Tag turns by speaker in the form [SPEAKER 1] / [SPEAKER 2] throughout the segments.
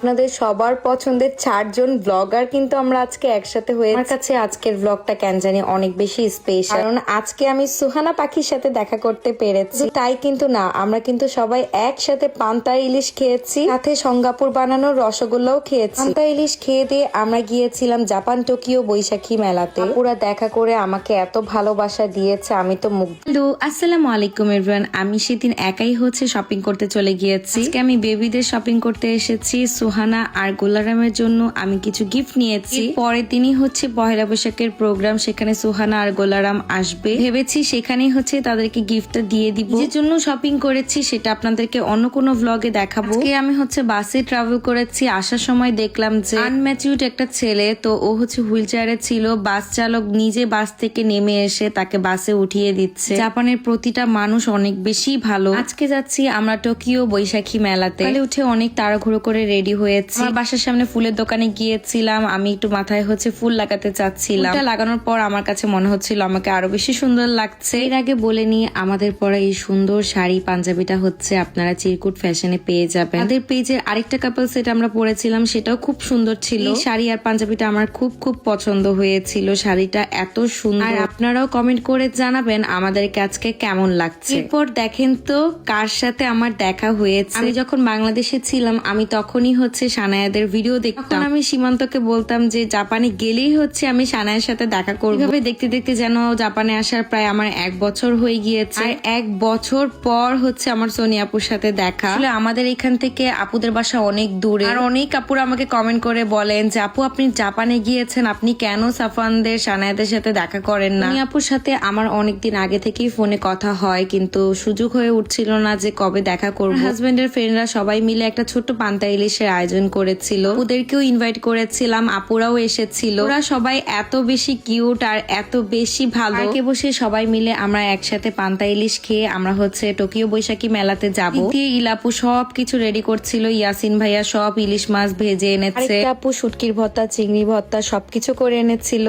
[SPEAKER 1] আপনাদের সবার পছন্দের চারজন ব্লগার কিন্তু আমরা আজকে একসাথে হয়ে আমার কাছে আজকের ব্লগটা কেন জানি অনেক বেশি স্পেশাল কারণ আজকে আমি সুহানা পাখির সাথে দেখা করতে পেরেছি। তাই কিন্তু না, আমরা কিন্তু সবাই একসাথে পান্তা ইলিশ খেয়েছি, সাথে সঙ্গাপুর বানানোর রসগোল্লাও খেয়েছি। পান্তা ইলিশ খেয়ে দিয়ে আমরা গিয়েছিলাম জাপান টোকিও বৈশাখী মেলাতে। পুরা দেখা করে আমাকে এত ভালোবাসা দিয়েছে, আমি তো মুখ
[SPEAKER 2] হ্যালো, আসসালামু আলাইকুম এভরিওয়ান আমি সেদিন একাই হচ্ছে শপিং করতে চলে গিয়েছি। আমি বেবিদের শপিং করতে এসেছি সুহানা আর গোলারামের জন্য আমি কিছু গিফট নিয়েছি। পরে তিনি হচ্ছে পহেলা বৈশাখের প্রোগ্রাম সেখানে সুহানা আর গোলারাম আসবে। ভেবেছি সেখানেই হচ্ছে তাদেরকে গিফটটা দিয়ে দিব। যে জন্য শপিং করেছি সেটা আপনাদেরকে অন্য কোনো ভ্লগে দেখাবো। আমি হচ্ছে বাসে ট্রাভেল করেছি, আসার সময় দেখলাম যে আনম্যাচিউড একটা ছেলে, তো ও হচ্ছে হুইল চেয়ারে ছিল। বাস চালক নিজে বাস থেকে নেমে এসে তাকে বাসে উঠিয়ে দিচ্ছে। জাপানের প্রতিটা মানুষ অনেক বেশি ভালো। আজকে যাচ্ছি আমরা টোকিও বৈশাখী মেলাতে। উঠে অনেক তাড়াহুড়ো করে রেডি হয়েছি। আমার বাসার সামনে ফুলের দোকানে গিয়েছিলাম। আমি একটু মাথায় হচ্ছে ফুল লাগাতে চাচ্ছিলাম। লাগানোর পর আমার কাছে মনে হচ্ছিল আমাকে আরও বেশি সুন্দর লাগছে। এর আগে বলে নিয়ে আমাদের পরা এই সুন্দর শাড়ি পাঞ্জাবিটা হচ্ছে আপনারা চিরকুট ফ্যাশনে পেয়ে যাবেন। আমাদের পেজের আরেকটা কাপল সেট আমরা পরেছিলাম সেটাও খুব সুন্দর ছিল। এই শাড়ি আর পাঞ্জাবিটা আমার খুব খুব পছন্দ হয়েছিল। শাড়িটা এত সুন্দর। আর আপনারাও কমেন্ট করে জানাবেন আমাদের আজকে কেমন লাগছে। এরপর দেখেন তো কার সাথে আমার দেখা হয়েছে। আমি যখন বাংলাদেশে ছিলাম আমি তখনই হচ্ছে সানায়াদের ভিডিও দেখতাম। আমি সীমান্তকে বলতাম যে জাপানে গেলেই হচ্ছে আমি সানায়ের সাথে দেখা করব। এভাবে দেখতে দেখতে যেন জাপানে আসার প্রায় আমার এক বছর হয়ে গিয়েছে। আর এক বছর পর হচ্ছে আমার সোনি আপুর সাথে দেখা। আসলে আমাদের এখান থেকে আপুদের বাসা অনেক দূরে। আর অনেক আপুরা আমাকে কমেন্ট করে বলেন যে আপু আপনি জাপানে গিয়েছেন আপনি কেন সাফানদের সানায়াদের সাথে দেখা করেন না? আপুর সাথে আমার অনেকদিন আগে থেকেই ফোনে কথা হয় কিন্তু সুযোগ হয়ে উঠছিল না যে কবে দেখা করব। হাজবেন্ডের ফ্রেন্ডরা সবাই মিলে একটা ছোট্ট পান্তা ইলিশের আয়োজন করেছিল। ওদেরকেও ইনভাইট করেছিলাম আপুরাও এসেছিল। ওরা সবাই এত বেশি কিউট আর এত বেশি ভালো। পার্কে বসে সবাই মিলে আমরা একসাথে পান্তা ইলিশ খেয়ে আমরা হচ্ছে টোকিও বৈশাখী মেলাতে যাব। ইলাপু সব কিছু রেডি করছিল ইয়াসিন ভাইয়া সব ইলিশ মাছ ভেজে এনেছে।
[SPEAKER 1] আপু শুটকির ভর্তা চিংড়ি ভর্তা সবকিছু করে এনেছিল।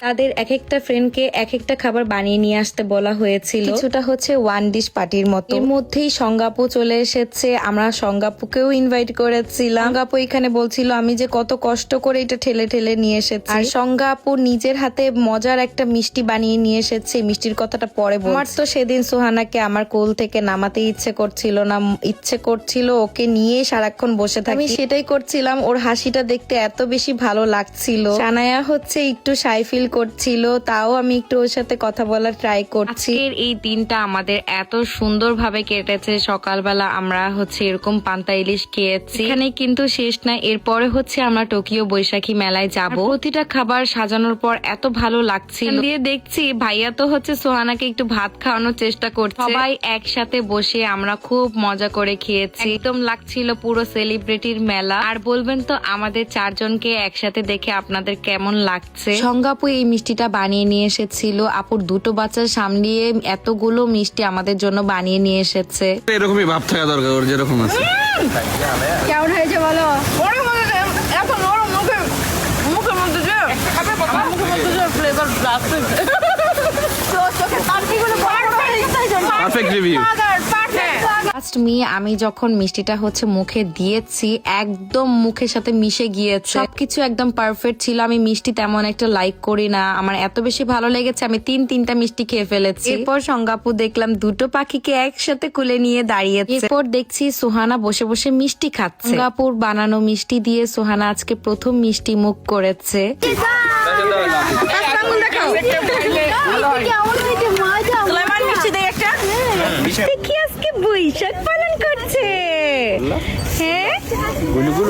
[SPEAKER 1] তাদের এক একটা ফ্রেন্ডকে এক একটা খাবার বানিয়ে নিয়ে আসতে বলা হয়েছিল। কিছুটা হচ্ছে ওয়ান ডিশ পার্টির মতো। এর মধ্যেই সঙ্গাপু চলে এসেছে। আমরা সঙ্গাপুকেও ইনভাইট করেছিলাম। সঙ্গাপু এখানে বলছিল, আমি যে কত কষ্ট করে এটা ঠেলে ঠেলে নিয়ে এসেছি। আর সঙ্গাপু নিজের হাতে মজার একটা মিষ্টি বানিয়ে নিয়ে এসেছে। মিষ্টির কথাটা পরে। আমার তো সেদিন সোহানাকে আমার কোল থেকে নামাতে ইচ্ছে করছিল না। ইচ্ছে করছিল ওকে নিয়ে সারাক্ষণ বসে থাকি। সেটাই করছিলাম। ওর হাসিটা দেখতে এত বেশি ভালো লাগছিল। সানায়া হচ্ছে একটু সাই ফিল করছিল, তাও আমি একটু ওর সাথে কথা বলার ট্রাই করছি।
[SPEAKER 2] এই দিনটা আমাদের এত সুন্দরভাবে কেটেছে। সকালবেলা আমরা হচ্ছে এরকম পান্তা ইলিশ খেয়েছি। এখানে কিন্তু শেষ না, এরপরে হচ্ছে আমরা টোকিও বৈশাখী মেলায় যাব। প্রতিটা খাবার সাজানোর পর এত ভালো লাগছিল। দিয়ে দেখছি ভাইয়া তো হচ্ছে সোহানাকে একটু ভাত খাওয়ানোর চেষ্টা করছে। সবাই একসাথে বসে আমরা খুব মজা করে খেয়েছি। একদম লাগছিল পুরো সেলিব্রিটির মেলা। আর বলবেন তো আমাদের চারজনকে একসাথে দেখে আপনাদের কেমন লাগছে? সঙ্গাপু এই মিষ্টিটা বানিয়ে নিয়ে এসেছিল। আপুর দুটো বাচ্চার সামলিয়ে এতগুলো মিষ্টি আমাদের জন্য বানিয়ে নিয়ে এসেছে।
[SPEAKER 3] এরকমই ভাব থাকা দরকার ওর যেরকম আছে।
[SPEAKER 4] কেমন হয়েছে বলো?
[SPEAKER 5] মনে মনে
[SPEAKER 4] হয়ে
[SPEAKER 2] ফার্স্ট মি আমি যখন মিষ্টিটা হচ্ছে মুখে দিয়েছি একদম মুখের সাথে মিশে গিয়েছে। সবকিছু একদম পারফেক্ট ছিল। আমি মিষ্টি তেমন একটা লাইক করি না। আমার এত বেশি ভালো লেগেছে আমি তিন তিনটা মিষ্টি খেয়ে ফেলেছি। এরপর সঙ্গাপু দেখলাম দুটো পাখিকে একসাথে কুলে নিয়ে দাঁড়িয়েছে। এরপর দেখছি সোহানা বসে বসে মিষ্টি খাচ্ছে। সঙ্গাপুর বানানো মিষ্টি দিয়ে সোহানা আজকে প্রথম মিষ্টি মুখ করেছে।
[SPEAKER 4] কেমন হয়েছে মজা
[SPEAKER 5] সুলাইমান মিষ্টি। দেয় একটা
[SPEAKER 2] দেখি আজকে? বৈশাখ পালন করছে। হ্যাঁ?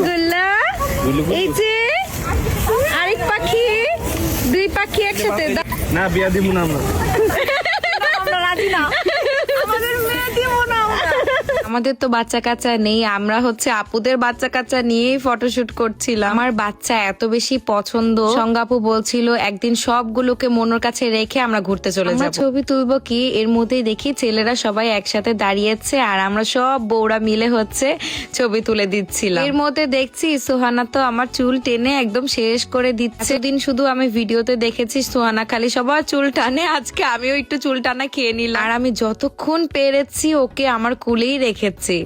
[SPEAKER 2] গুল্লা? এই যে আরেক পাখি দুই পাখি একসাথে।
[SPEAKER 3] না বিয়া দিব না আমরা
[SPEAKER 4] আমরা রাজি না আমাদের
[SPEAKER 2] তো বাচ্চা কাচ্চা নেই আমরা হচ্ছে আপুদের বাচ্চা কাচ্চা নিয়েই ফটোশুট করছিলাম। আমার বাচ্চা এত বেশি পছন্দ। সঙ্গাপু বলছিল একদিন সবগুলোকে মনের কাছে রেখে আমরা ঘুরতে চলে যাব। ছবি তুলবো কি? এর মধ্যেই দেখি ছেলেরা সবাই একসাথে দাঁড়িয়েছে আর আমরা সব বউরা মিলে হচ্ছে ছবি তুলে দিচ্ছিলাম। এর মধ্যে দেখছি সোহানা তো আমার চুল টেনে একদম শেষ করে দিচ্ছে। দিন শুধু আমি ভিডিওতে দেখেছি সোহানা খালি সবার চুল টানে। আজকে আমিও একটু চুল টানা খেয়ে নিলাম। আর আমি যতক্ষণ পেরেছি ওকে আমার কুলেই রেখেছি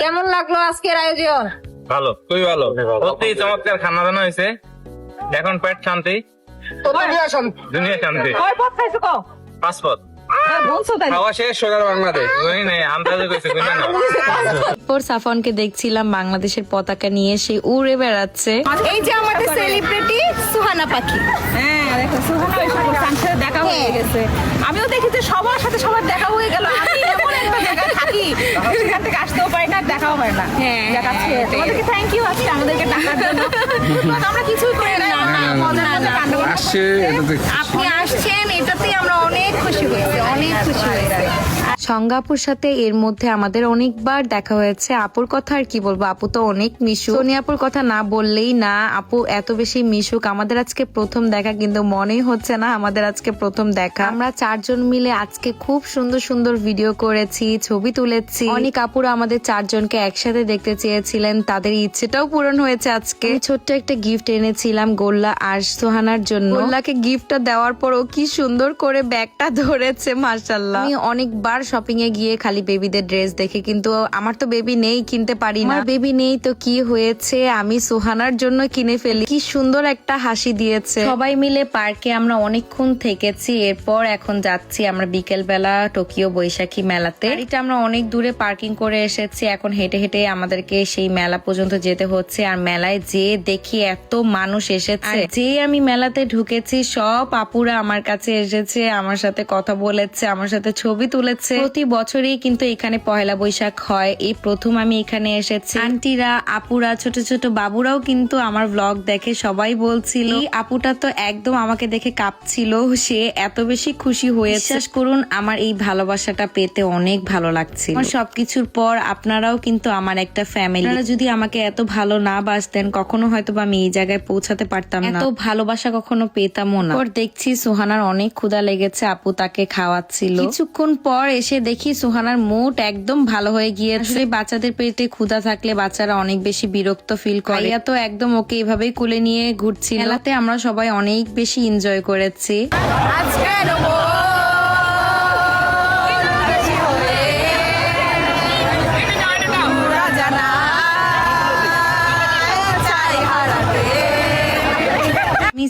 [SPEAKER 4] কেমন লাগল আজকের আয়োজন?
[SPEAKER 6] ভালো খুবই ভালো। সত্যি চমৎকার খানা দানা হয়েছে। এখন পেট শান্তি। দুনিয়া শান্তি।
[SPEAKER 4] কয় পথ খাইছো কও?
[SPEAKER 6] পাঁচ পথ
[SPEAKER 2] সাফনকে দেখছিলাম বাংলাদেশের পতাকা নিয়ে সে উড়ে বেড়াচ্ছে।
[SPEAKER 4] এই যে আমাদের সেলিব্রিটি সুহানা পাখি।
[SPEAKER 5] হ্যাঁ দেখো সুহানা সাথে দেখা হয়ে। গেছে। আমিও দেখি যে সবার সাথে সবার দেখা হয়ে গেল। জায়গায় থাকি সেখান থেকে আসতেও পারি না দেখাও পারি না।
[SPEAKER 2] হ্যাঁ,
[SPEAKER 5] দেখাচ্ছে
[SPEAKER 2] হ্যাঁ,
[SPEAKER 5] তোমাদেরকে থ্যাংক ইউ আজকে আমাদেরকে টাকার জন্য। আমরা কিছুই করি না
[SPEAKER 4] আপনি আসছেন এটাতেই আমরা অনেক খুশি হয়েছি অনেক খুশি হয়েছি।
[SPEAKER 2] সঙ্গাপুর সাথে এর মধ্যে আমাদের অনেকবার দেখা হয়েছে। আপুর কথা আর কি বলব? আপু তো অনেক মিশুক। সোনিয়াপুর কথা না বললেই না, আপু এত বেশি মিশুক। আমাদের আজকে প্রথম দেখা, কিন্তু মনেই হচ্ছে না আমাদের আজকে প্রথম দেখা। আমরা চারজন মিলে আজকে খুব সুন্দর সুন্দর ভিডিও করেছি, ছবি তুলেছি। অনেক আপুরা আমাদের চারজনকে একসাথে দেখতে চেয়েছিলেন। তাদের ইচ্ছেটাও পূরণ হয়েছে আজকে। ছোট্ট একটা গিফট এনেছিলাম গোল্লা আর সোহানার জন্য। গোল্লাকে গিফটটা দেওয়ার পর ও কি সুন্দর করে ব্যাগটা ধরেছে মার্শাল্লাহ অনেকবার শপিং এ গিয়ে খালি বেবিদের ড্রেস দেখে কিন্তু আমার তো বেবি নেই কিনতে পারি না। বেবি নেই তো কি হয়েছে? আমি সোহানার জন্য কিনে ফেলি। কি সুন্দর একটা হাসি দিয়েছে। সবাই মিলে পার্কে আমরা অনেকক্ষণ থেকেছি এরপর এখন যাচ্ছি আমরা বিকেল বেলা টোকিও বৈশাখী মেলাতে। এটা আমরা অনেক দূরে পার্কিং করে এসেছি এখন হেঁটে হেঁটে আমাদেরকে সেই মেলা পর্যন্ত যেতে হচ্ছে আর মেলায় যে দেখি এত মানুষ এসেছে। যে আমি মেলাতে ঢুকেছি সব আপুরা আমার কাছে এসেছে আমার সাথে কথা বলেছে আমার সাথে ছবি তুলেছে। প্রতি বছরই কিন্তু এখানে পহেলা বৈশাখ হয়। এই প্রথম আমি এখানে এসেছি। আন্টিরা আপুরা ছোট ছোট বাবুরাও কিন্তু আমার ব্লগ দেখে সবাই বলছিল এই আপুটা তো একদম আমাকে দেখে কাঁপছিল। সে এত বেশি খুশি হয়ে বিশ্বাস করুন আমার এই ভালোবাসাটা পেতে অনেক ভালো লাগছে আমার সবকিছুর পর আপনারাও কিন্তু আমার একটা ফ্যামিলি আপনারা যদি আমাকে এত ভালো না বাসতেন কখনো হয়তো বা আমি এই জায়গায় পৌঁছাতে পারতাম না। এত ভালোবাসা কখনো পেতামও না। দেখছি সুহানার অনেক ক্ষুধা লেগেছে আপু তাকে খাওয়াচ্ছিল। কিছুক্ষণ পর এসে দেখি সুহানার মুড একদম ভালো হয়ে গিয়েছে। বাচ্চাদের পেটে ক্ষুধা থাকলে বাচ্চারা অনেক বেশি বিরক্ত ফিল করে। তো একদম ওকে এভাবেই কুলে নিয়ে ঘুরছি মেলাতে আমরা সবাই অনেক বেশি এনজয় করেছি।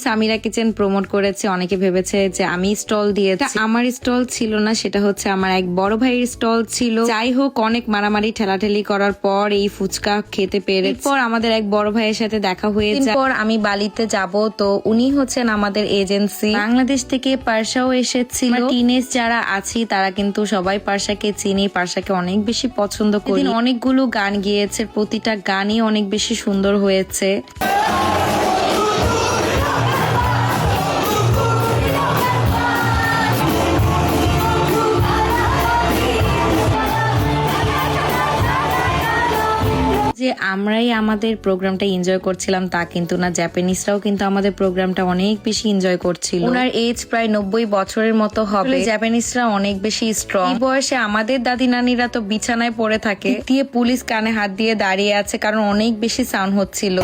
[SPEAKER 2] সামিরা কিচেন প্রমোট করেছে অনেকে ভেবেছে যে আমি স্টল দিয়েছি। আমার স্টল ছিল না সেটা হচ্ছে আমার এক বড় ভাইয়ের স্টল ছিল। যাই হোক অনেক মারামারি ঠেলাঠেলি করার পর এই ফুচকা খেতে পেরে পর আমাদের এক বড় ভাইয়ের সাথে দেখা হয়ে যায়। পর আমি বালিতে যাব তো উনি হচ্ছেন আমাদের এজেন্সি। বাংলাদেশ থেকে পার্সাও এসেছিল। টিনেজ যারা আছি তারা কিন্তু সবাই পার্সাকে চিনি। পার্সাকে অনেক বেশি পছন্দ করি। অনেকগুলো গান গিয়েছে প্রতিটা গানই অনেক বেশি সুন্দর হয়েছে। আমরাই আমাদের প্রোগ্রামটা এনজয় করছিলাম তা কিন্তু না। জাপানিজরাও কিন্তু আমাদের প্রোগ্রামটা অনেক বেশি এনজয় করছিল। ওনার এজ প্রায় নব্বই বছরের মতো হবে। জাপানিজরা অনেক বেশি স্ট্রং এই বয়সে আমাদের দাদি নানিরা তো বিছানায় পড়ে থাকে। দিয়ে পুলিশ কানে হাত দিয়ে দাঁড়িয়ে আছে কারণ অনেক বেশি সাউন্ড হচ্ছিল।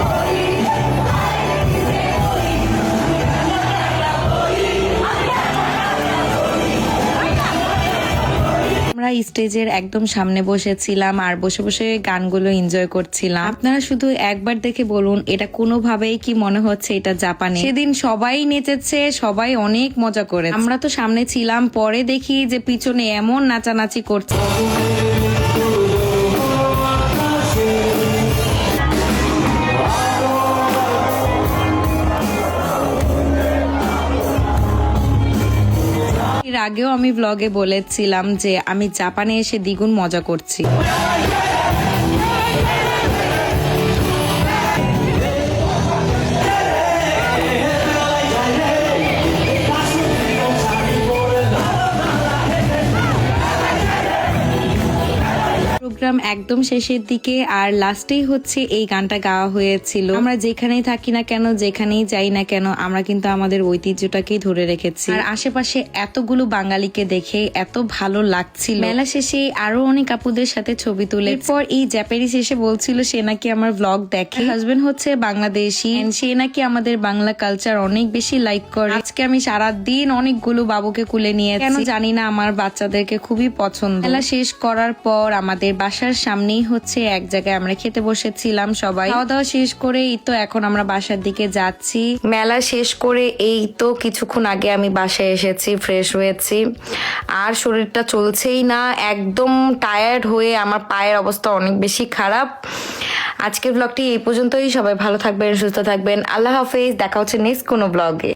[SPEAKER 2] আমরা স্টেজের একদম সামনে বসেছিলাম আর বসে বসে গানগুলো এনজয় করছিলাম। আপনারা শুধু একবার দেখে বলুন, এটা কোনোভাবেই কি মনে হচ্ছে এটা জাপানে? সেদিন সবাই নেচেছে, সবাই অনেক মজা করে আমরা তো সামনে ছিলাম, পরে দেখি যে পিছনে এমন নাচানাচি করছে। আগেও আমি ব্লগে বলেছিলাম যে আমি জাপানে এসে দ্বিগুণ মজা করছি। প্রোগ্রাম একদম শেষের দিকে আর লাস্টেই হচ্ছে এই গানটা গাওয়া হয়েছিল। আমরা যেখানেই থাকি না কেন, যেখানেই যাই না কেন, আমরা কিন্তু আমাদের ঐতিহ্যটাকেই ধরে রেখেছি। আর আশেপাশে এতগুলো বাঙালিকে দেখে এত ভালো লাগছিল। মেলা শেষে আরও অনেক আপুদের সাথে ছবি তুলে। এরপর এই জ্যাপারিস এসে বলছিল, সে নাকি আমার ব্লগ দেখে। হাজবেন্ড হচ্ছে বাংলাদেশি। সে নাকি আমাদের বাংলা কালচার অনেক বেশি লাইক করে। আজকে আমি সারা দিন অনেকগুলো বাবুকে কুলে নিয়েছি। কেন জানি না আমার বাচ্চাদেরকে খুবই পছন্দ। মেলা শেষ করার পর আমাদের বাসার সামনেই হচ্ছে এক জায়গায় আমরা খেতে বসেছিলাম সবাই। খাওয়া দাওয়া শেষ করে এই তো এখন আমরা বাসার দিকে যাচ্ছি।
[SPEAKER 7] মেলা শেষ করে এই তো কিছুক্ষণ আগে আমি বাসায় এসেছি ফ্রেশ হয়েছি। আর শরীরটা চলছেই না, একদম টায়ার্ড হয়ে আমার পায়ের অবস্থা অনেক বেশি খারাপ। আজকের ব্লগটি এই পর্যন্তই, সবাই ভালো থাকবেন, সুস্থ থাকবেন। আল্লাহ হাফেজ, দেখা হচ্ছে নেক্সট কোনো ব্লগে